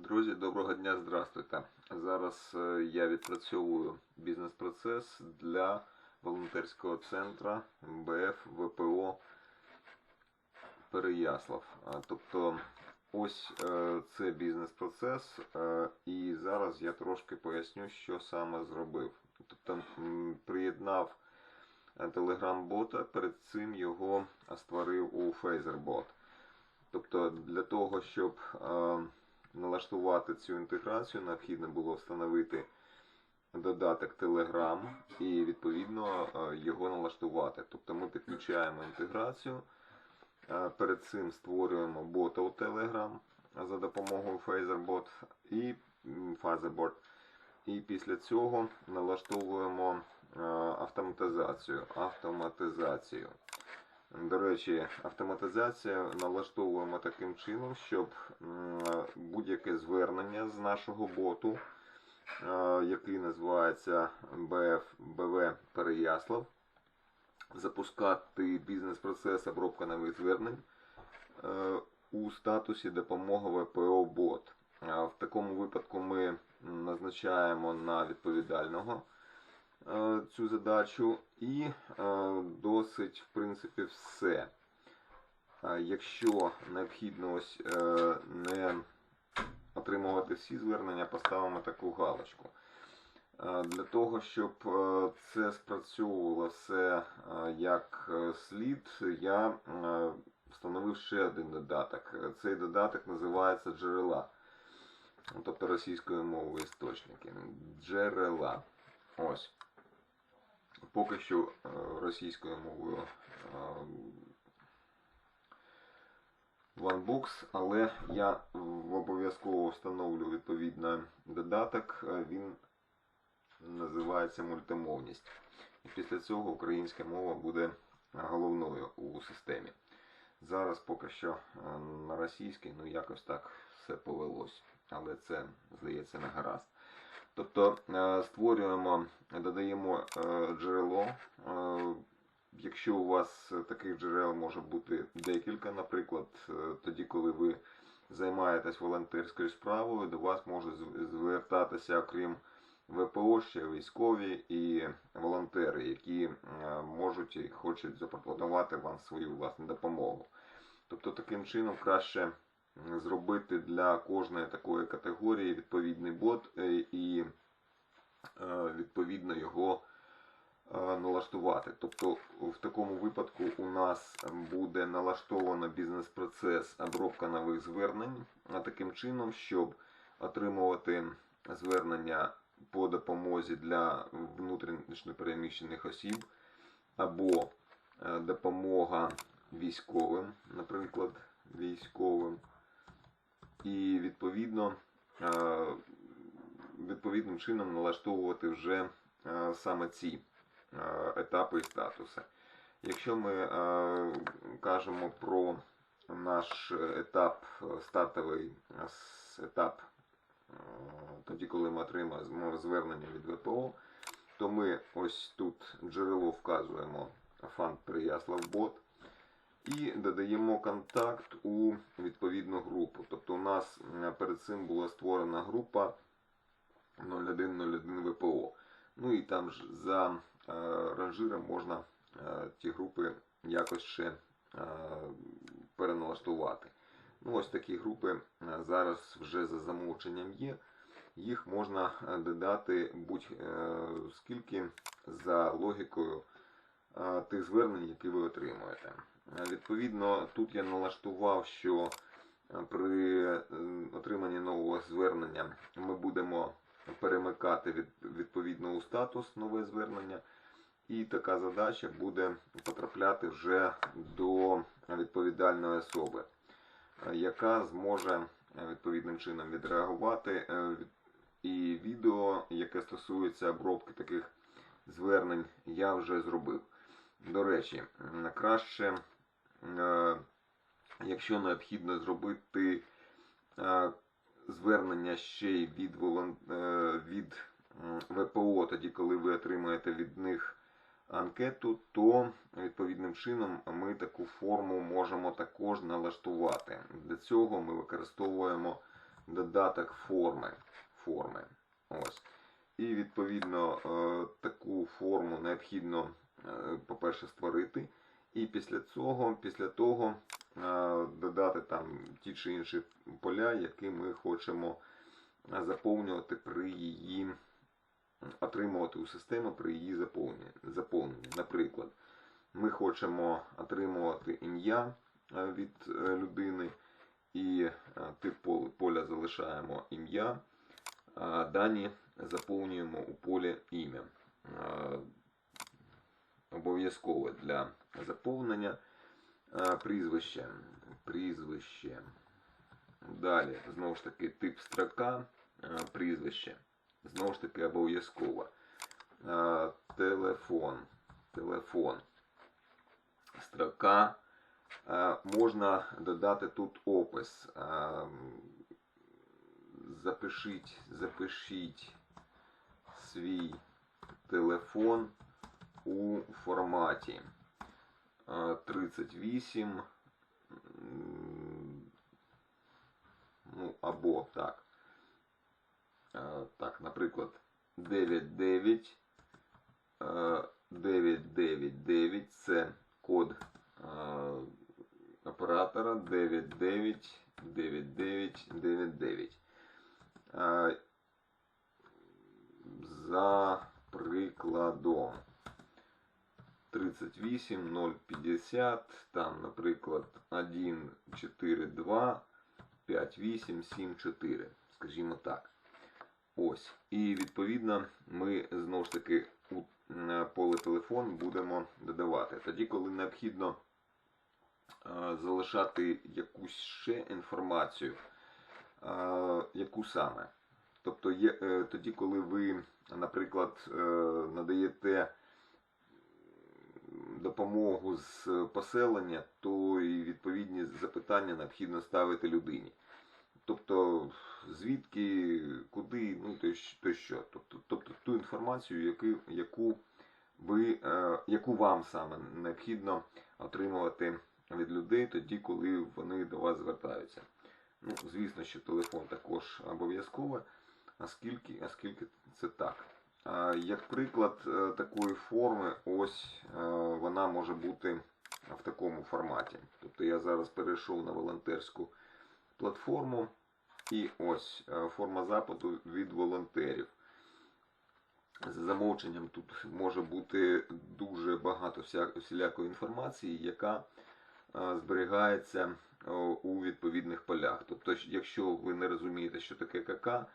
Друзі, доброго дня, здравствуйте. Зараз е, я відпрацьовую бізнес-процес для волонтерського центру МБФ ВПО Переяслав. Тобто ось е, це бізнес-процес, е, і зараз я трошки поясню, що саме зробив. Тобто приєднав Telegram-бота, перед цим його створив у FazerBot. Тобто для того, щоб налаштувати цю інтеграцію, необхідно було встановити додаток Telegram і відповідно е, його налаштувати. Тобто ми підключаємо інтеграцію, е, перед цим створюємо бота у Telegram за допомогою FazerBot і м, FazerBot. І після цього налаштовуємо е, автоматизацію. автоматизацію. До речі, автоматизація налаштовуємо таким чином, щоб будь-яке звернення з нашого боту, е, який називається BF, BV Переяслав, запускати бізнес-процес обробка нових звернень е, у статусі допомога ВПО бот. В такому випадку ми назначаємо на відповідального цю задачу і е, досить, в принципі, все. Е, Якщо необхідно ось е, не отримувати всі звернення, поставимо таку галочку. Е, Для того, щоб е, це спрацьовувало все е, як е, слід, я е, встановив ще один додаток. Е, Цей додаток називається джерела. Тобто російською мовою істочники. Джерела. Ось. Поки що е, російською мовою е, OneBox, але я обов'язково встановлю відповідно додаток. Е, Він називається мультимовність. І після цього українська мова буде головною у системі. Зараз поки що е, на російській, ну якось так все повелось. Але це, здається, не гаразд. Тобто е, створюємо, додаємо е, джерело. Е, Якщо у вас таких джерел може бути декілька, наприклад, тоді, коли ви займаєтесь волонтерською справою, до вас можуть звертатися, окрім ВПО, ще військові і волонтери, які можуть і хочуть запропонувати вам свою власну допомогу. Тобто таким чином краще зробити для кожної такої категорії відповідний бот е, і е, відповідно його е, налаштувати. Тобто в такому випадку у нас буде налаштовано бізнес-процес обробка нових звернень, а таким чином, щоб отримувати звернення по допомозі для внутрішньо переміщених осіб або е, допомога військовим, наприклад, військовим, і відповідно е, відповідним чином налаштовувати вже е, саме ці е, етапи і статуси. Якщо ми кажемо про наш етап стартовий етап, тоді, коли ми отримаємо звернення від ВПО, то ми ось тут джерело вказуємо фанд Переяслав Бот і додаємо контакт у відповідну групу. Тобто у нас перед цим була створена група 0101 ВПО. Ну і там ж за е, ранжиром можна е, ті групи якось ще е, переналаштувати. Ну, ось такі групи е, зараз вже за замовченням є. Їх можна е, додати будь-скільки за логікою е, тих звернень, які ви отримуєте. Відповідно, тут я налаштував, що е, при е, отриманні нового звернення ми будемо перемикати від, відповідно у статус нове звернення, і така задача буде потрапляти вже до відповідальної особи, е, яка зможе відповідним чином відреагувати. І відео, яке стосується обробки таких звернень, я вже зробив. До речі, краще, якщо необхідно зробити е, звернення ще й від, е, від ВПО, тоді, коли ви отримаєте від них анкету, то відповідним чином ми таку форму можемо також налаштувати. Для цього ми використовуємо додаток форми. форми. Ось. І відповідно е, таку форму необхідно, е, по-перше, створити. І після цього, після того е, додати там ті чи інші поля, які ми хочемо заповнювати при її отримувати у систему при її заповненні. Наприклад, ми хочемо отримувати ім'я е, від е, людини, і тип поля залишаємо ім'я, дані заповнюємо у полі ім'я. Обов'язково для заповнення е, прізвище. Прізвище. Далі, знову ж таки, тип строка, е, прізвище. Знову ж таки, обов'язково. Е, Телефон. Телефон. Строка. Можна додати тут опис. Запишіть, запишіть свій телефон у форматі е, 38. Ну, або так. Е, Так, наприклад, 99 е, 999 це код е, оператора 999999. Е, За прикладом 38050, там, наприклад, 142 5874, скажімо так. Ось. І відповідно ми знову ж таки у е, поле телефон будемо додавати. Тоді, коли необхідно е, залишати якусь ще інформацію, е, яку саме. Тобто є, тоді, коли ви, наприклад, надаєте допомогу з поселення, то і відповідні запитання необхідно ставити людині. Тобто, звідки, куди, ну то, що. Тобто, тобто ту інформацію, яку, яку, ви, е, яку вам саме необхідно отримувати від людей тоді, коли вони до вас звертаються. Ну, звісно, що телефон також обов'язково, оскільки, оскільки це так. Як приклад е, такої форми, ось е, вона може бути в такому форматі. Тобто я зараз перейшов на волонтерську платформу. І ось е, форма запиту від волонтерів. За замовченням тут може бути дуже багато всілякої інформації, яка зберігається у відповідних полях. Тобто, якщо ви не розумієте, що таке КК,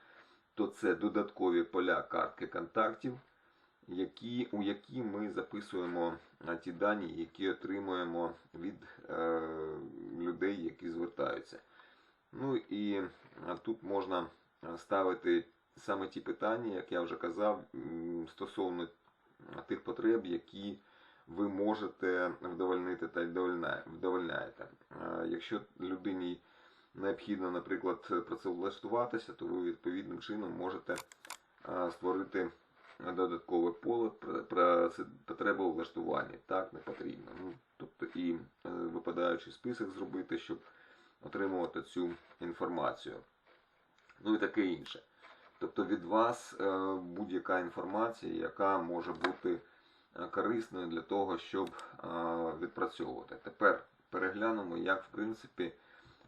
то це додаткові поля картки контактів, які, у які ми записуємо ті дані, які отримуємо від е, людей, які звертаються. Ну і тут можна е, ставити саме ті питання, як я вже казав, стосовно тих потреб, які ви можете вдовольнити та вдовольняєте. Е, Якщо людині необхідно, наприклад, працевлаштуватися, то ви відповідним чином можете створити додаткове поле про, потребу у влаштуванні. Так, не потрібно. Ну, тобто і е, випадаючий список зробити, щоб отримувати цю інформацію. Ну і таке інше. Тобто від вас е, будь-яка інформація, яка може бути е, корисною для того, щоб відпрацьовувати. Тепер переглянемо, як в принципі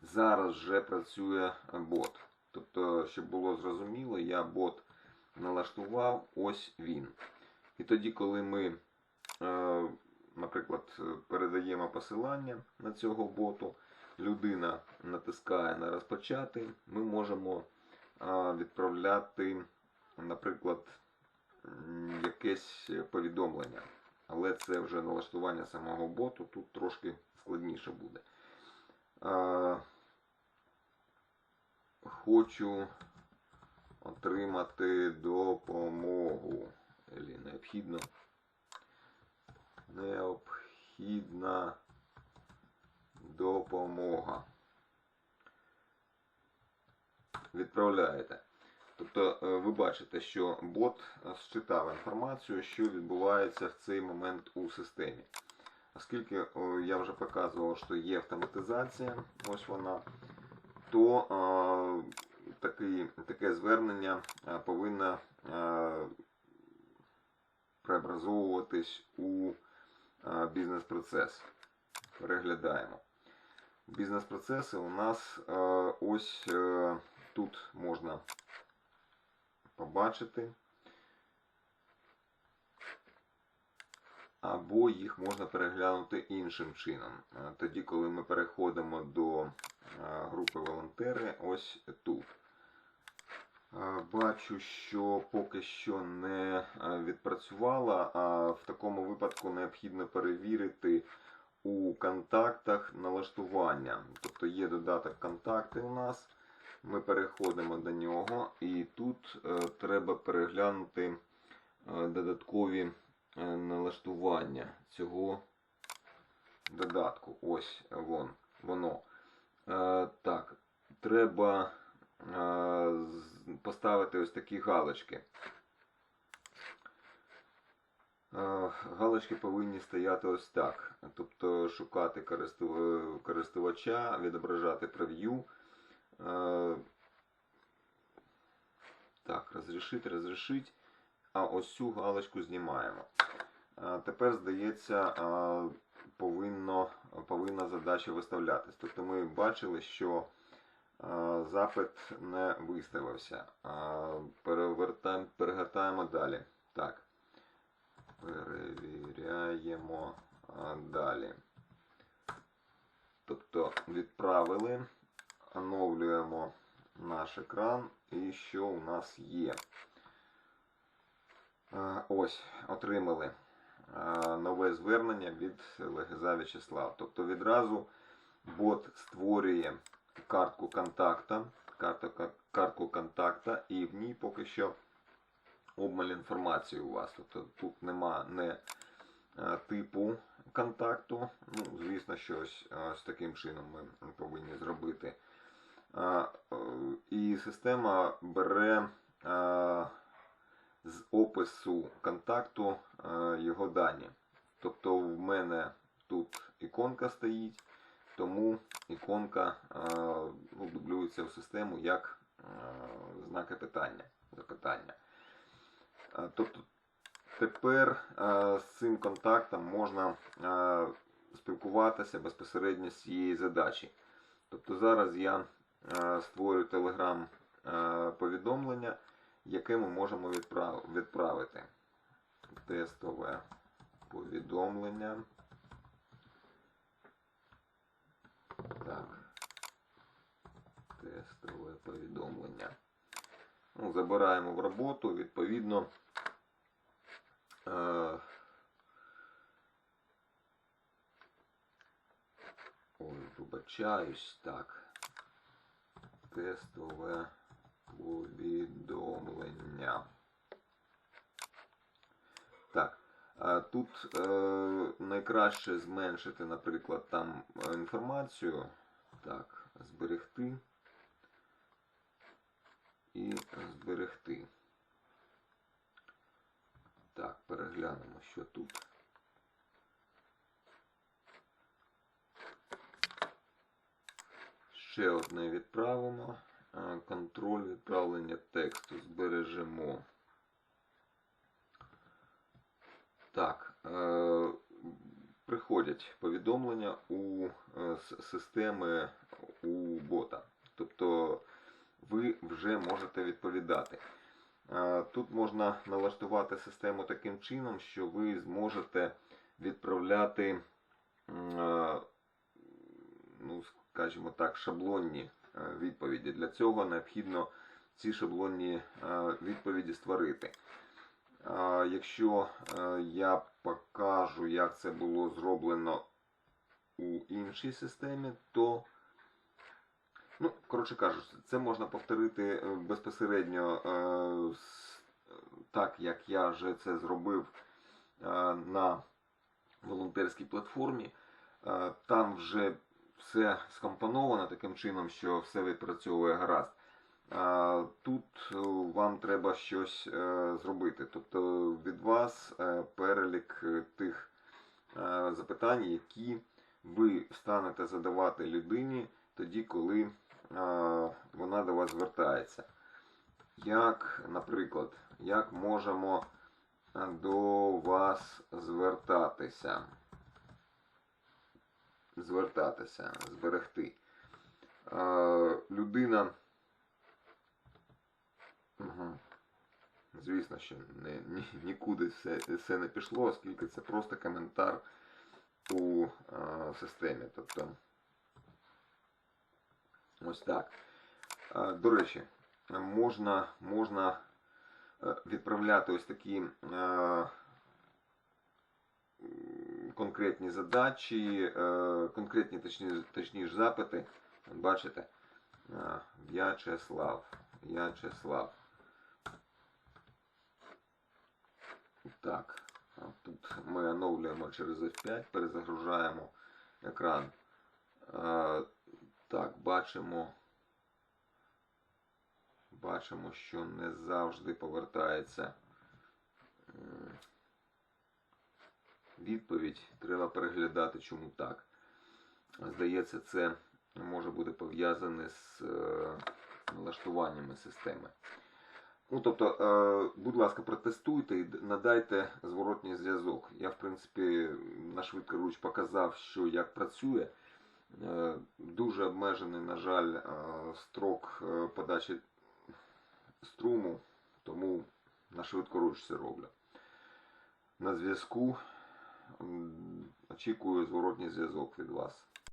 зараз вже працює бот. Тобто, щоб було зрозуміло, я бот налаштував, ось він. І тоді, коли ми, е, наприклад, передаємо посилання на цього боту, людина натискає на розпочати, ми можемо відправляти, наприклад, якесь повідомлення. Але це вже налаштування самого боту, тут трошки складніше буде. Хочу отримати допомогу. Елі, необхідно. Необхідна допомога. Відправляєте. Тобто е, ви бачите, що бот считав інформацію, що відбувається в цей момент у системі. Оскільки о, я вже показував, що є автоматизація, ось вона, то е, такий, таке звернення е, повинно е, преобразовуватись у бізнес-процес. Переглядаємо. Бізнес-процеси у нас е, ось е, тут можна побачити. Або їх можна переглянути іншим чином. Е, Тоді, коли ми переходимо до е, групи волонтери, ось тут. Е, Бачу, що поки що не відпрацювала, а в такому випадку необхідно перевірити у контактах налаштування. Тобто є додаток контакти у нас. Ми переходимо до нього, і тут треба переглянути додаткові налаштування цього додатку. Ось вон, воно. Е, так, треба е, поставити ось такі галочки. Е, Галочки повинні стояти ось так. Тобто шукати користувача, відображати прев'ю. Е, Так, розрішити, розрішити. А ось цю галочку знімаємо. Тепер, здається, повинно, повинна задача виставлятись. Тобто ми бачили, що запит не виставився. Перевертаємо, перегортаємо далі. Так. Перевіряємо далі. Тобто відправили, оновлюємо наш екран і що у нас є. Ось, отримали нове звернення від Легеза В'ячеслав. Тобто відразу бот створює картку контакта, картку контакта, і в ній поки що обмаль інформації у вас. Тобто тут нема не типу контакту. Ну, звісно, що з таким чином ми повинні зробити. І система бере з опису контакту е, його дані. Тобто в мене тут іконка стоїть, тому іконка е, ну, дублюється в систему як е, знаки питання, запитання. Тобто тепер з цим контактом можна спілкуватися безпосередньо з цієї задачі. Тобто зараз я створю телеграм повідомлення, яке ми можемо відправити. Тестове повідомлення. Так. Тестове повідомлення. Ну, забираємо в роботу, відповідно. Е, Ой, вибачаюсь, так. Тестове повідомлення. Так. Тут е, найкраще зменшити, наприклад, там е, інформацію. Так, зберегти і зберегти. Так, переглянемо, що тут. Ще одне відправимо. А, Контроль відправлення тексту збережемо. Так, е, приходять повідомлення у е, системи у бота. Тобто ви вже можете відповідати. Е, Тут можна налаштувати систему таким чином, що ви зможете відправляти, е, ну, скажімо так, шаблонні е, відповіді. Для цього необхідно ці шаблонні е, відповіді створити. Якщо е, я покажу, як це було зроблено у іншій системі, то, ну, коротше кажучи, це можна повторити е, безпосередньо е, так, як я вже це зробив е, на волонтерській платформі. Е, Там вже все скомпоновано таким чином, що все відпрацьовує гаразд. Тут е, вам треба щось е, зробити. Тобто від вас е, перелік тих запитань, які ви станете задавати людині тоді, коли вона до вас звертається. Як, наприклад, як можемо до вас звертатися? Звертатися, зберегти. Е, людина. Звісно, що не, ні, нікуди все, все не пішло, оскільки це просто коментар у е, системі. Тобто, ось так. Е, до речі, можна, можна відправляти ось такі конкретні задачі, е, конкретні точні, точніше запити. Бачите? Е, В'ячеслав. В'ячеслав. Так, тут ми оновлюємо через F5, перезагружаємо екран. Е, Так, бачимо. Бачимо, що не завжди повертається відповідь. Треба переглядати, чому так. Здається, це може бути пов'язане з е, налаштуваннями системи. Ну, тобто, е, будь ласка, протестуйте і надайте зворотній зв'язок. Я, в принципі, на швидкоруч показав, що як працює. Е, Дуже обмежений, на жаль, строк подачі струму, тому на швидкоруч це роблю. На зв'язку очікую зворотній зв'язок від вас.